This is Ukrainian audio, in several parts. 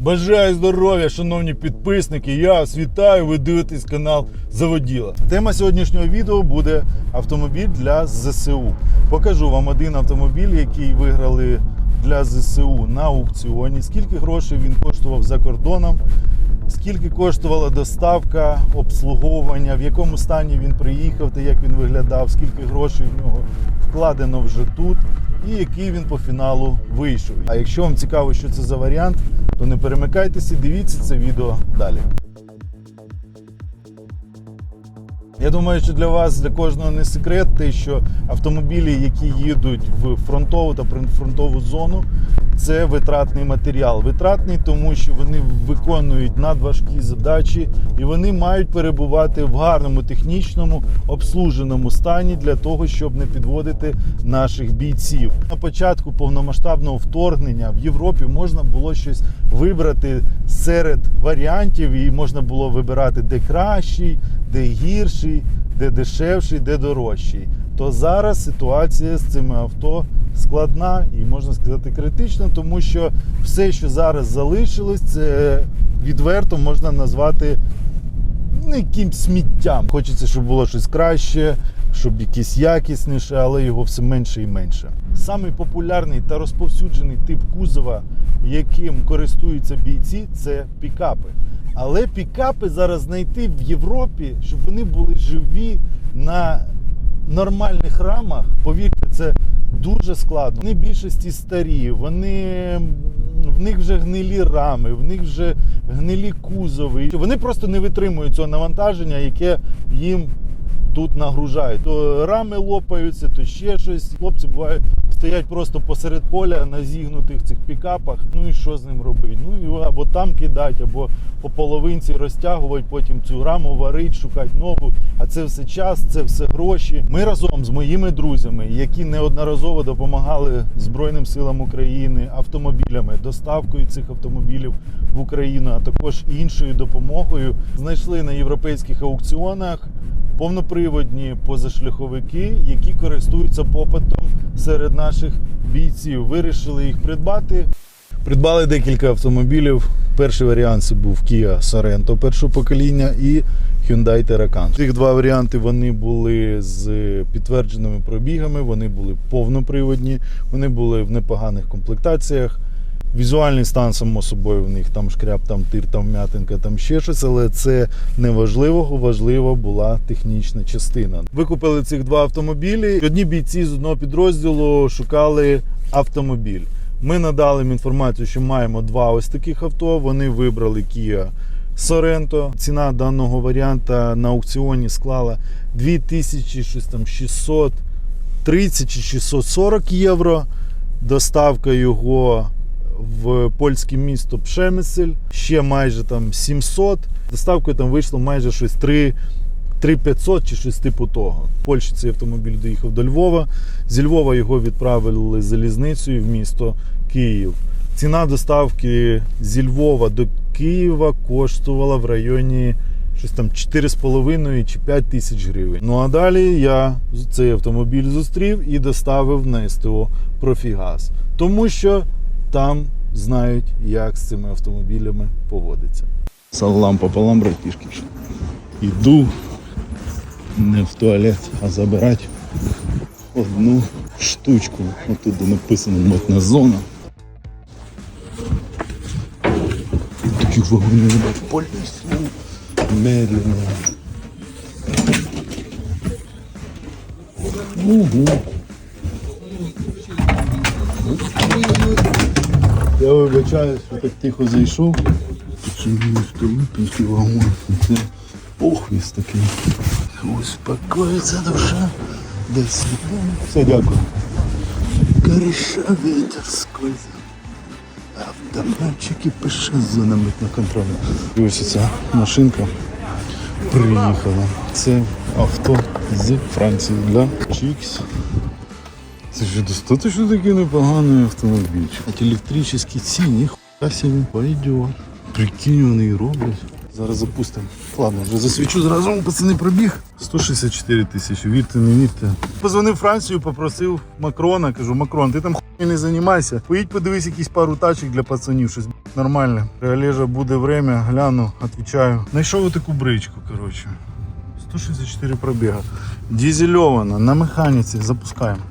Бажаю здоров'я, шановні підписники. Я вас вітаю. Ви дивитесь канал Заводіла. Тема сьогоднішнього відео буде автомобіль для ЗСУ. Покажу вам один автомобіль, який виграли для ЗСУ на аукціоні. Скільки грошей він коштував за кордоном, скільки коштувала доставка, обслуговування, в якому стані він приїхав та як він виглядав, скільки грошей в нього вкладено вже тут і який він по фіналу вийшов. А якщо вам цікаво, що це за варіант, то не перемикайтеся, дивіться це відео далі. Я думаю, що для вас, для кожного не секрет, те, що автомобілі, які їдуть в фронтову та прифронтову зону, це витратний матеріал. Витратний, тому що вони виконують надважкі задачі і вони мають перебувати в гарному технічному обслуженому стані для того, щоб не підводити наших бійців. На початку повномасштабного вторгнення в Європі можна було щось вибрати серед варіантів, і можна було вибирати де кращий, де гірший, де дешевший, де дорожчий. То зараз ситуація з цими авто складна і можна сказати критична, тому що все, що зараз залишилось, це відверто можна назвати ну, якимсь сміттям. Хочеться, щоб було щось краще, щоб якесь якісніше, але його все менше і менше. Самий популярний та розповсюджений тип кузова, яким користуються бійці, це пікапи. Але пікапи зараз знайти в Європі, щоб вони були живі на нормальних рамах, повірте, це дуже складно. Вони більшості старі, вони в них вже гнилі рами, в них вже гнилі кузови. Вони просто не витримують цього навантаження, яке їм тут нагружають. То рами лопаються, то ще щось. Хлопці бувають стоять просто посеред поля на зігнутих цих пікапах. Ну і що з ним робити? Ну його або там кидати, або по половинці розтягувати, потім цю раму варить, шукати нову. А це все час, це все гроші. Ми разом з моїми друзями, які неодноразово допомагали Збройним силам України автомобілями, доставкою цих автомобілів в Україну, а також іншою допомогою, знайшли на європейських аукціонах повноприводні позашляховики, які користуються попитом серед наших бійців. Вирішили їх придбати. Придбали декілька автомобілів. Перший варіант це був Kia Sorento першого покоління і Hyundai Terracan. Цих два варіанти вони були з підтвердженими пробігами, вони були повноприводні, вони були в непоганих комплектаціях. Візуальний стан, само собою, в них там шкряб, там тир, там м'ятинка, там ще щось, але це не важливо, важлива була технічна частина. Викупили цих два автомобілі. Одні бійці з одного підрозділу шукали автомобіль. Ми надали їм інформацію, що маємо два ось таких авто. Вони вибрали Kia Sorento. Ціна даного варіанта на аукціоні склала 2630 чи 640 євро. Доставка його в польське місто Пшемисель, ще майже там 700. Доставкою там вийшло майже щось 3 3500 чи щось типу того. В Польщі цей автомобіль доїхав до Львова. Зі Львова його відправили залізницею в місто Київ. Ціна доставки зі Львова до Києва коштувала в районі щось там 4,5 чи 5 тисяч гривень. Ну а далі я цей автомобіль зустрів і доставив на СТО Профігаз. Тому що там знають, як з цими автомобілями поводиться. Салам пополам, братішки. Іду не в туалет, а забирати одну штучку. Отут де написано митна зона. Такі вагони по лісу. Медленно. Угу. Я вибачаюсь, що так тихо зайшов. Похвіст такий. Успокоїться душа. Десь. Все, дякую. Кореша вітер скользить. Автоматчики пише зона митного контролю. Ось ця машинка приїхала. Це авто з Франції для Чікс. Це ж достаточно такий непоганий автомобільчик. От електричні ці, ніхуя собі пойдет. Прикинь, вони і роблять. Зараз запустимо. Ладно, вже засвічу зразу, пацани пробіг. 164 тисячі, вірте, не вірте. Позвонив Францію, попросив Макрона, кажу, Макрон, ти там хуй не займайся. Поїдь подивись якісь пару тачок для пацанів, щось нормальне. Олежа буде время, гляну, відповідаю. Знайшов таку бричку, коротше. 164 пробіга. Дізельована, на механіці, запускаємо.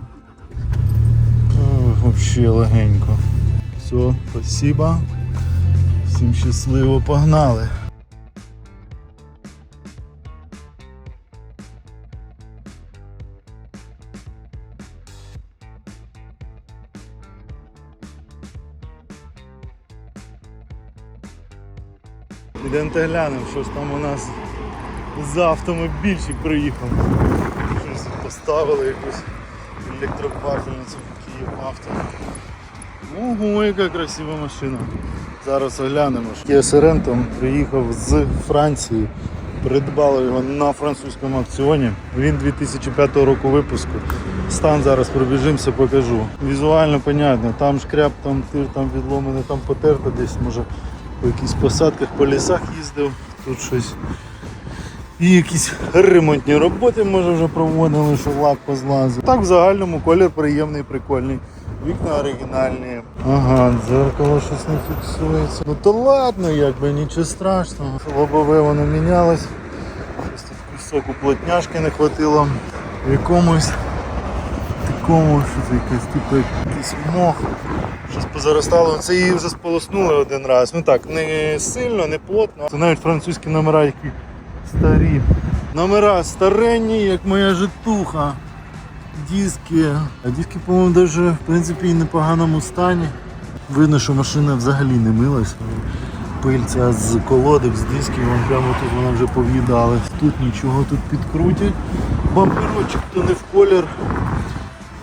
Вообще легенько. Все, спасибо. Всім щасливо, погнали. Ідемте глянемо, що ж там у нас за автомобільчик приїхав. Щось поставили якусь електровафельницю Київ авто. Ого, яка красива машина. Зараз оглянемо. Kia Sorento приїхав з Франції. Придбали його на французькому акціоні. Він 2005 року випуску. Стан зараз пробіжимося, покажу. Візуально понятно, там шкряп, там тир, там відломане, там потерто десь, може по якихось посадках, по лісах їздив, тут щось. І якісь ремонтні роботи може вже проводили, що лак позлазив. Так в загальному колір приємний, прикольний. Вікна оригінальні. Ага, дзеркало щось не фіксується. Ну то ладно, якби нічого страшного. Лобове воно мінялось. Ось тут кусок уплотняшки не хватило. В якомусь такому, що це якесь, типу якийсь мох. Щось позаростало. Це її вже сполоснули один раз. Ну так, не сильно, не плотно. Це навіть французькі номера, які старі. Номера старенні, як моя житуха. Диски. А диски, по-моєму, навіть в принципі і непоганому стані. Видно, що машина взагалі не милась. Пильця з колодок, з дисків, вон прямо тут вона вже пов'їдалась. Тут нічого тут підкрутять. Бамперочок то не в колір.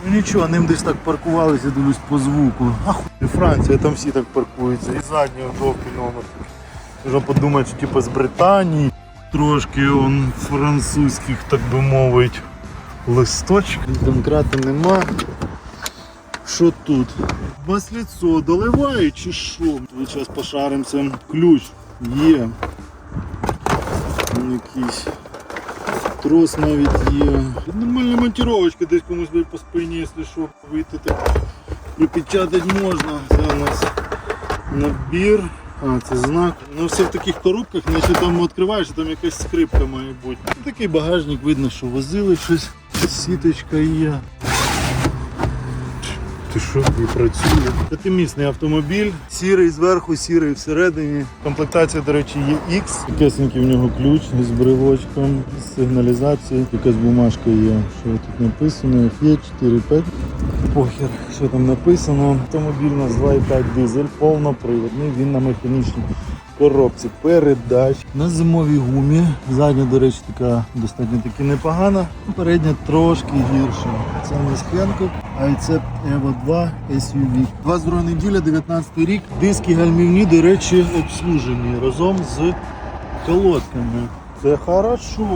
Ну нічого, ним десь так паркувалися, дивлюсь по звуку. Ахуй, Франція, там всі так паркуються. І задній жовтий номер. Вже подумають, що типу з Британії. Трошки он французьких, так би мовити, листочок. Домкрата нема. Що тут? Масліцо доливають чи що? Ви зараз пошаримося. Ключ є. Якийсь. Трос навіть є. Нормальна монтировочка, десь комусь по спині, якщо що, вийти так припечатати можна. Це у нас набір. А, це знак. Ну все в таких коробках, наче там відкриваєш, там якась скрипка має бути. Такий багажник, видно, що возили щось. Сіточка є. Ти що і працює? П'ятимісний автомобіль, сірий зверху, сірий всередині. Комплектація, до речі, є X. Якесенький в нього ключ з бривочком, з сигналізацією. Якась бумажка є. Що тут написано? Є 4.5. Похер, що там написано. Автомобіль у нас 2.5 дизель, повноприводний, він на механічній коробці передач. На зимовій гумі. Задня, до речі, така достатньо таки непогана. Передня трошки гірша. Це не Хенкок, а й це Evo 2 SUV. 22 неділя, 19 рік. Диски гальмівні, до речі, обслужені разом з колодками. Це хорошо.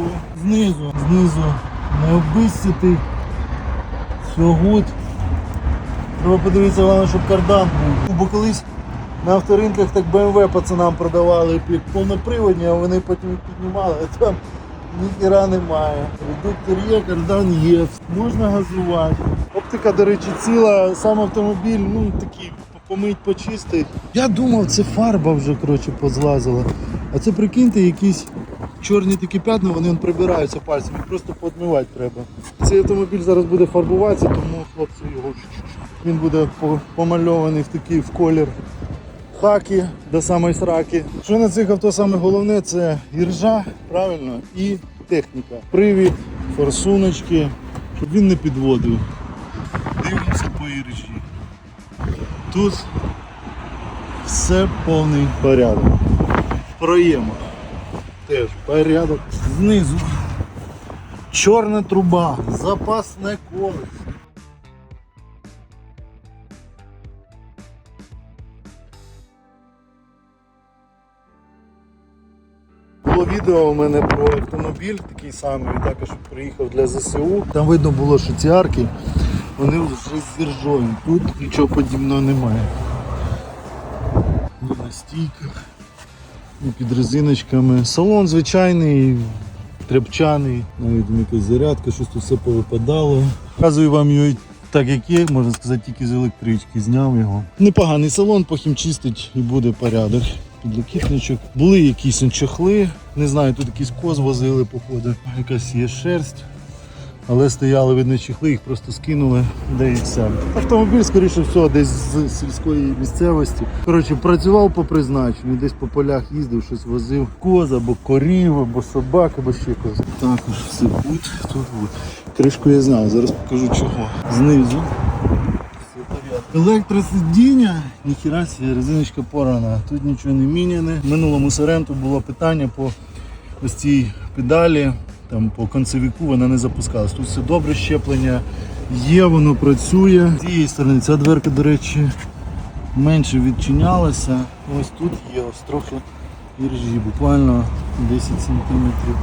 Знизу, знизу не оббисити. Все гуд. Треба подивитися, головне, щоб кардан був. Бо колись на авторинках так BMW пацанам продавали як повноприводні, а вони потім піднімали, а там ніхіра немає. Редуктор є, кардан є, можна газувати. Оптика, до речі, ціла, сам автомобіль, ну такий помить, почистить. Я думав, це фарба вже коротше, позлазила. А це прикиньте, якісь чорні такі п'ятна, вони прибираються пальцем, їх просто подмивати треба. Цей автомобіль зараз буде фарбуватися, тому хлопці його він буде помальований в такий в колір хаки до самої сраки. Що на цих авто саме головне, це іржа, правильно, і техніка. Привід, форсуночки, щоб він не підводив. Дивимося по іржі. Тут все повний порядок. Проємах. Теж порядок. Знизу. Чорна труба, запасне колесо. Відео у мене про автомобіль, такий самий, також приїхав для ЗСУ. Там видно було, що ці арки вони вже з іржою. Тут нічого подібного немає. Ні на стійках, і під резиночками. Салон звичайний, тряпчаний, навіть якась зарядка, щось тут все повипадало. Показую вам його так, як є, можна сказати, тільки з електрички зняв його. Непоганий салон, похімчистить і буде порядок. Підлокітничок. Були якісь чохли, не знаю, тут якийсь коз возили, походу. Якась є шерсть. Але стояли, видно, чехли, їх просто скинули, де і все. Автомобіль, скоріше всього, десь з сільської місцевості. Коротше, працював по призначенню, десь по полях їздив, щось возив. Коз або корів, або собак, або ще когось. Також все тут, тут. Кришку я знав, зараз покажу чого. Знизу. Електросидіння, ніхіра себе, резиночка порана. Тут нічого не міняне. Минулому соренту було питання по ось цій педалі, там по концевіку вона не запускалась. Тут все добре, щеплення є, воно працює. З цієї сторони ця дверка, до речі, менше відчинялася. Ось тут є ось трохи іржі, буквально 10 сантиметрів.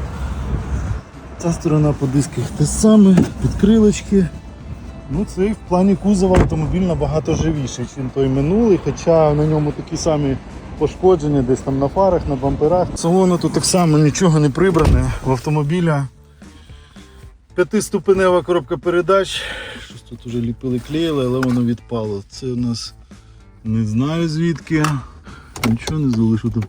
Ця сторона по дисках те саме, підкрилочки. Ну, цей в плані кузова автомобіль набагато живіший, ніж той минулий, хоча на ньому такі самі пошкодження десь там на фарах, на бамперах. Салону тут так само нічого не прибране. В автомобіля п'ятиступенева коробка передач. Щось тут вже ліпили, клеїли, але воно відпало. Це у нас не знаю звідки. Нічого не залишив там.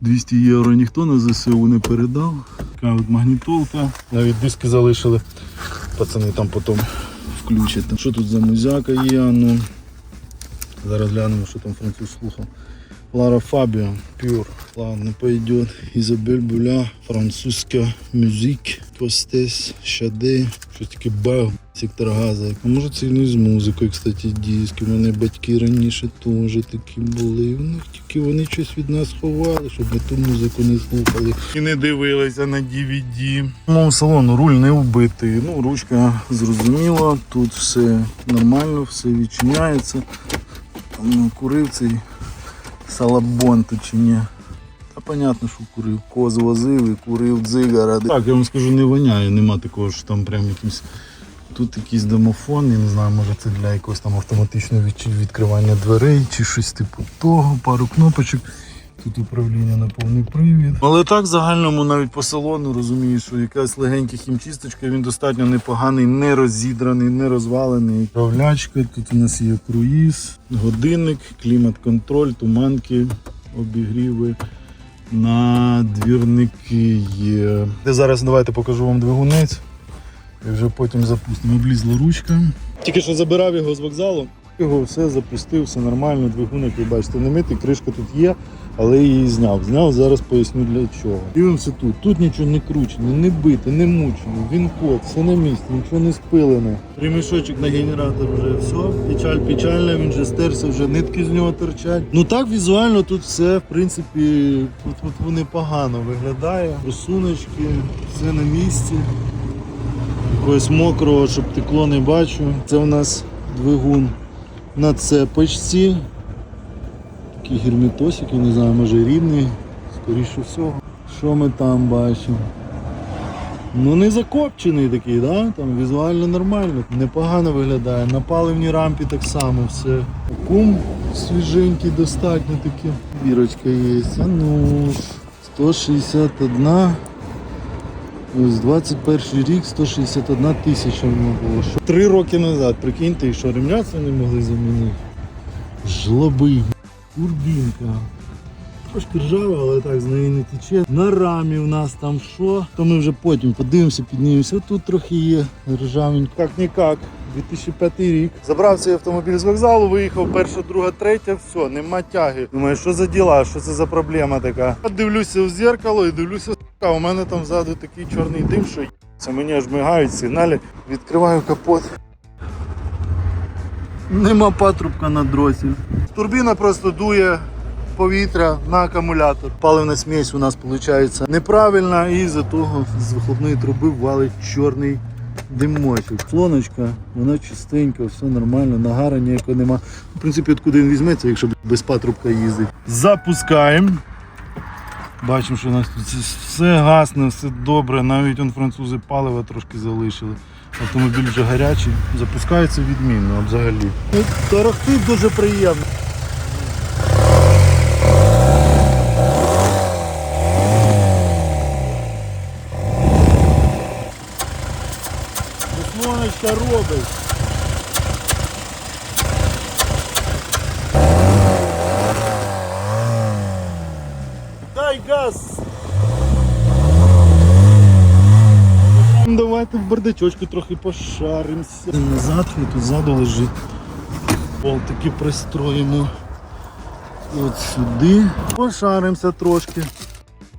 200 євро ніхто на ЗСУ не передав. Така от магнітолка. Навіть диски залишили. Пацани там потім включать. Що тут за музяка є? Ну, зараз глянемо, що там француз слухав. Лара Фабіо, Пюр. Ладно, пойдет. Ізабель Буля, французька мюзик, Костес, Шаде, щось таке баг, сектор газа. А може не з музикою, кстати, диски. У мене батьки раніше теж такі були. У них тільки вони щось від нас ховали, щоб ми ту музику не слухали. І не дивилися на DVD. Мого салону руль не вбитий. Ну, ручка зрозуміла, тут все нормально, все відчиняється. Там курив цей салабон тут чи ні. Та понятно, що курив. Коз возив і курив дзигара. Так, я вам скажу, не воняє, нема такого, що там прям якийсь. Тут якийсь домофон, я не знаю, може це для якогось там автоматичного від- відкривання дверей чи щось типу того, пару кнопочок. Тут управління на повний привід. Але так в загальному навіть по салону розумію, що якась легенька хімчисточка, він достатньо непоганий, не розідраний, не розвалений. Управлячка, тут у нас є круїз, годинник, клімат-контроль, туманки, обігріви. На двірники є. Зараз давайте покажу вам двигунець. І вже потім запустимо. Облізла ручка. Тільки що забирав його з вокзалу. Його все запустив, все нормально, двигун, як ви бачите, не митий, кришка тут є, але я її зняв. Зняв, зараз поясню для чого. Дивимося тут. Тут нічого не кручено, не бите, не мучено, він код, все на місці, нічого не спилене. Ремішочок на генератор вже все. Печаль печальна, він вже стерся, вже нитки з нього торчать. Ну так візуально тут все, в принципі, тут, тут непогано виглядає. Рисуночки, все на місці. Якогось мокрого, щоб текло не бачу. Це у нас двигун на цепочці. Такий герметосик, я не знаю, може рідний, скоріше всього. Що ми там бачимо? Ну не закопчений такий, да? там візуально нормально, непогано виглядає. На паливній рампі так само все. Кум свіженький, достатньо таки. Бірочка є. А ну, 161. Ось 21 рік 161 тисяча воно було. Що Три роки назад, прикиньте, і що ремня це не могли замінити. Жлоби, курбінка. Трошки ржава, але так з неї не тече. На рамі в нас там що, то ми вже потім подивимося, піднімемося. Тут трохи є ржавенько. Як нікак. 2005 рік. Забрав цей автомобіль з вокзалу, виїхав перша, друга, третя, все, нема тяги. Думаю, що за діла, що це за проблема така. Я Дивлюся в зеркало і дивлюся, а у мене там ззаду такий чорний дим, що це мені аж мигають сигналі. Відкриваю капот. Нема патрубка на дроті. Турбіна просто дує повітря на акумулятор. Паливна смесь у нас виходить неправильна і з-за того з вихлопної труби валить чорний димочок. Слоночка, вона чистенька, все нормально, нагара ніякого нема. В принципі, откуди він візьметься, якщо без патрубка їздить. Запускаємо. Бачимо, що у нас тут все гасне, все добре, навіть он французи палива трошки залишили. Автомобіль вже гарячий, запускається відмінно взагалі. Ну, Тарахтить дуже приємно. Слоночка робить. Дай газ! Давайте в бардачочку трохи пошаримося. Назад і тут ззаду лежить. Болтики пристроїмо. От сюди. Пошаримося трошки.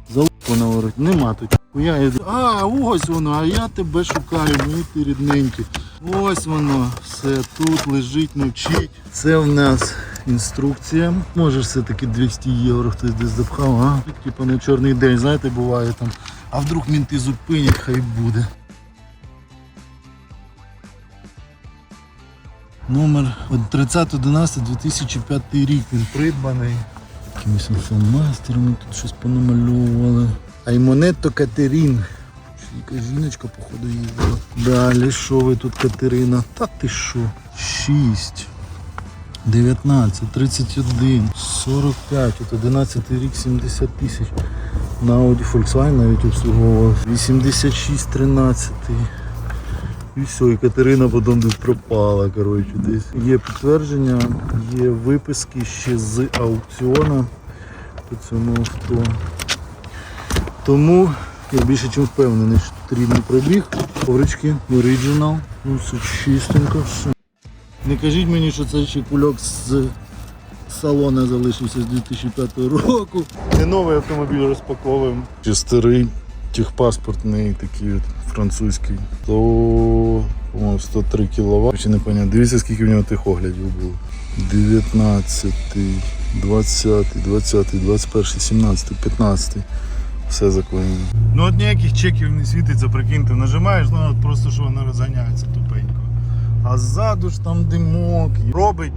Залупу навороть. Нема тут. Я йду. А, ось воно, а я тебе шукаю, мої ти рідненькі. Ось воно, все тут лежить, мовчить. Це в нас інструкція. Може все-таки 200 євро хтось десь запхав, а? Типа на чорний день, знаєте, буває там. А вдруг мінти зупинять, хай буде. Номер 30.11.2005 рік він придбаний. Якимось інформастерами тут щось понамальовували. Аймонетто Катерін. Яка жіночка, походу, їздила. Далі, що ви тут, Катерина? Та ти що? 6. 19, 31, 45, от 11 рік 70 тисяч. На Audi Volkswagen навіть обслуговував. 86, 13. І все, і Катерина потім десь пропала. Коротше, десь. Є підтвердження, є виписки ще з аукціону по цьому авто. Тому я більше ніж впевнений, що тут рідний пробіг. Коврички, оригінал, ну все чистенько, все. Не кажіть мені, що це ще кульок з салона залишився з 2005 року. Не новий автомобіль розпаковуємо. Чи старий техпаспортний такий от французький. То по-моєму, 103 кВт. Чи не пам'ятаю. Дивіться, скільки в нього тих оглядів було. 19, 20, 20, 21, 17, 15. Все заклеєно. Ну от ніяких чеків не світиться, прикиньте, нажимаєш, ну от просто що воно розганяється тупенько. А ззаду ж там димок. Робить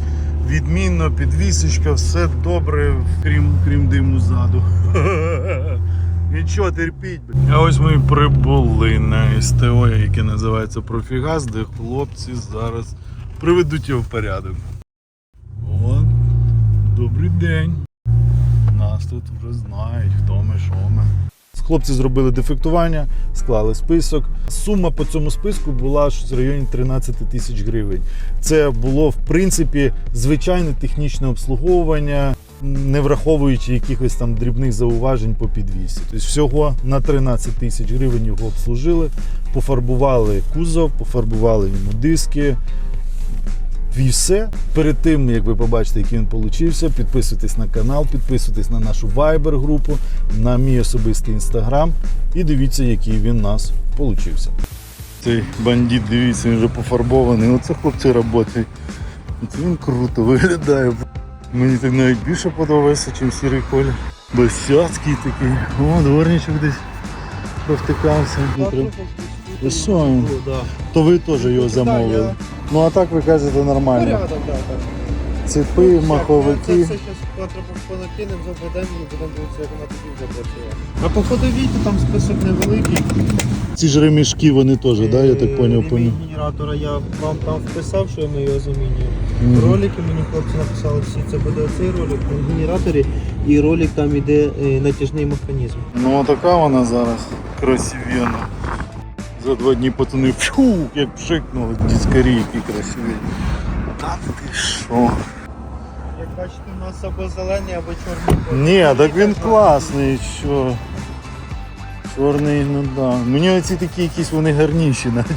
відмінно, підвісочка, все добре, крім, крім диму ззаду. Нічого, терпіть. А ось ми прибули на СТО, яке називається Профігаз, де хлопці зараз приведуть його в порядок. От, добрий день. Нас тут вже знають, хто ми, що ми. Хлопці зробили дефектування, склали список. Сума по цьому списку була щось в районі 13 тисяч гривень. Це було в принципі звичайне технічне обслуговування, не враховуючи якихось там дрібних зауважень по підвісі. Тобто всього на 13 тисяч гривень його обслужили, пофарбували кузов, пофарбували йому диски. І все. Перед тим, як ви побачите, який він получився, підписуйтесь на канал, підписуйтесь на нашу Viber групу, на мій особистий інстаграм і дивіться, який він у нас получився. Цей бандит, дивіться, він вже пофарбований. Оце хлопці працюють. Оце він круто виглядає. Мені так навіть більше подобається, ніж сірий колір. Босяцький такий. О, дворничок десь провтикався. І що він? То ви теж його замовили. Ну а так ви кажете нормально. Порядок, так, так. Ципи, маховики. Це зараз понакинемо, заведемо і будемо дивитися, як вона тоді вже працює. А по ходовій там список невеликий. Ці ж ремішки вони теж, да, я так Е, поняв, ремінь поняв. генератора я вам там вписав, що ми його замінюємо. Мгм. Ролики мені хлопці написали всі, це буде оцей ролик на генераторі і ролик там іде е, натяжний механізм. Ну а така вона зараз красивенна. За два дні пацани фу, як пшикнули. Дискарі які красиві. Та ти що? Як бачите, у нас або зелений, або чорний. Ні, так він класний, що. Чорний, ну да. Мені оці такі якісь вони гарніші, наче.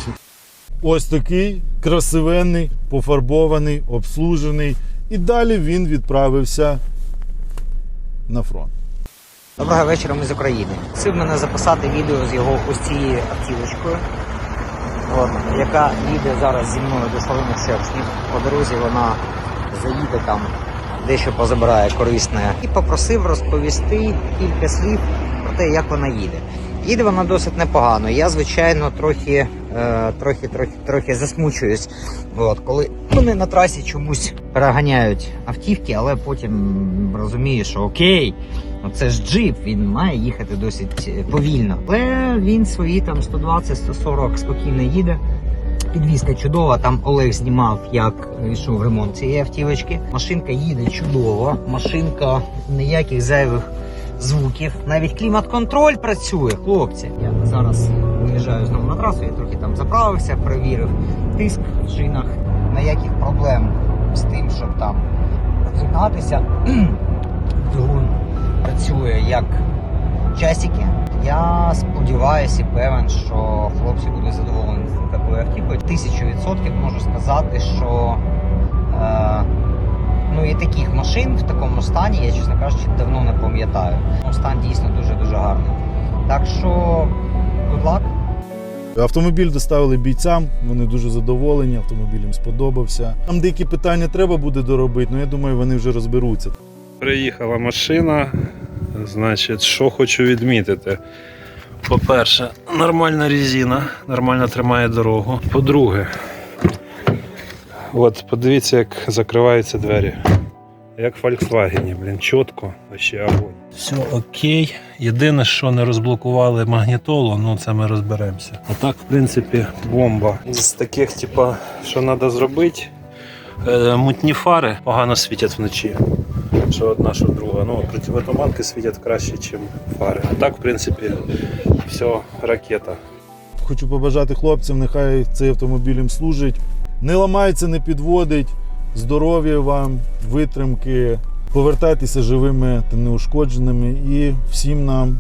Ось такий красивенний, пофарбований, обслужений. І далі він відправився на фронт. Доброго вечора, ми з України. Просив мене записати відео з його ось цією автівочкою, от, яка їде зараз зі мною до Славиних Шершнів. По дорозі вона заїде там, дещо позабирає корисне. І попросив розповісти кілька слів про те, як вона їде. Їде вона досить непогано. Я, звичайно, трохи, трохи, трохи, трохи засмучуюсь. От, коли вони на трасі чомусь переганяють автівки, але потім розумію, що окей, це ж джип, він має їхати досить е, повільно. Але він свої там 120-140 спокійно їде. Підвізка чудова. Там Олег знімав, як йшов ремонт цієї автівочки. Машинка їде чудово. Машинка ніяких зайвих звуків. Навіть клімат-контроль працює, хлопці. Я зараз виїжджаю знову на трасу, я трохи там заправився, перевірив тиск в шинах, ніяких проблем з тим, щоб там розігнатися. Двигун працює як часики. Я сподіваюся і певен, що хлопці будуть задоволені такою автівкою. Тисячу відсотків можу сказати, що е, ну і таких машин в такому стані, я чесно кажучи, давно не пам'ятаю. Стан дійсно дуже-дуже гарний. Так що, good luck. Автомобіль доставили бійцям, вони дуже задоволені, автомобіль їм сподобався. Там деякі питання треба буде доробити, але я думаю, вони вже розберуться. Приїхала машина. Значить, що хочу відмітити. По-перше, нормальна резина, нормально тримає дорогу. По-друге, от подивіться, як закриваються двері. Як в Volkswagen, блін, чітко, ще огонь. Все окей. Єдине, що не розблокували магнітолу, ну це ми розберемося. А так, в принципі, бомба. З таких, типа, що треба зробити, е, мутні фари погано світять вночі що одна, що друга. Ну, противотуманки світять краще, ніж фари. А так, в принципі, все, ракета. Хочу побажати хлопцям, нехай цей автомобіль їм служить. Не ламається, не підводить. Здоров'я вам, витримки. Повертайтеся живими та неушкодженими і всім нам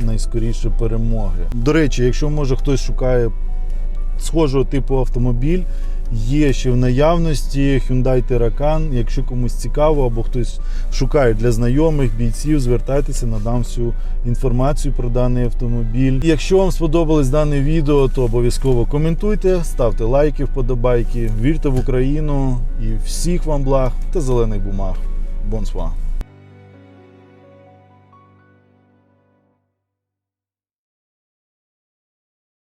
найскоріше перемоги. До речі, якщо може хтось шукає схожого типу автомобіль, є ще в наявності Hyundai Terracan. Якщо комусь цікаво або хтось шукає для знайомих бійців, звертайтеся, надам всю інформацію про даний автомобіль. І якщо вам сподобалось дане відео, то обов'язково коментуйте, ставте лайки, вподобайки, вірте в Україну і всіх вам благ та зелених бумаг. Bonsoir.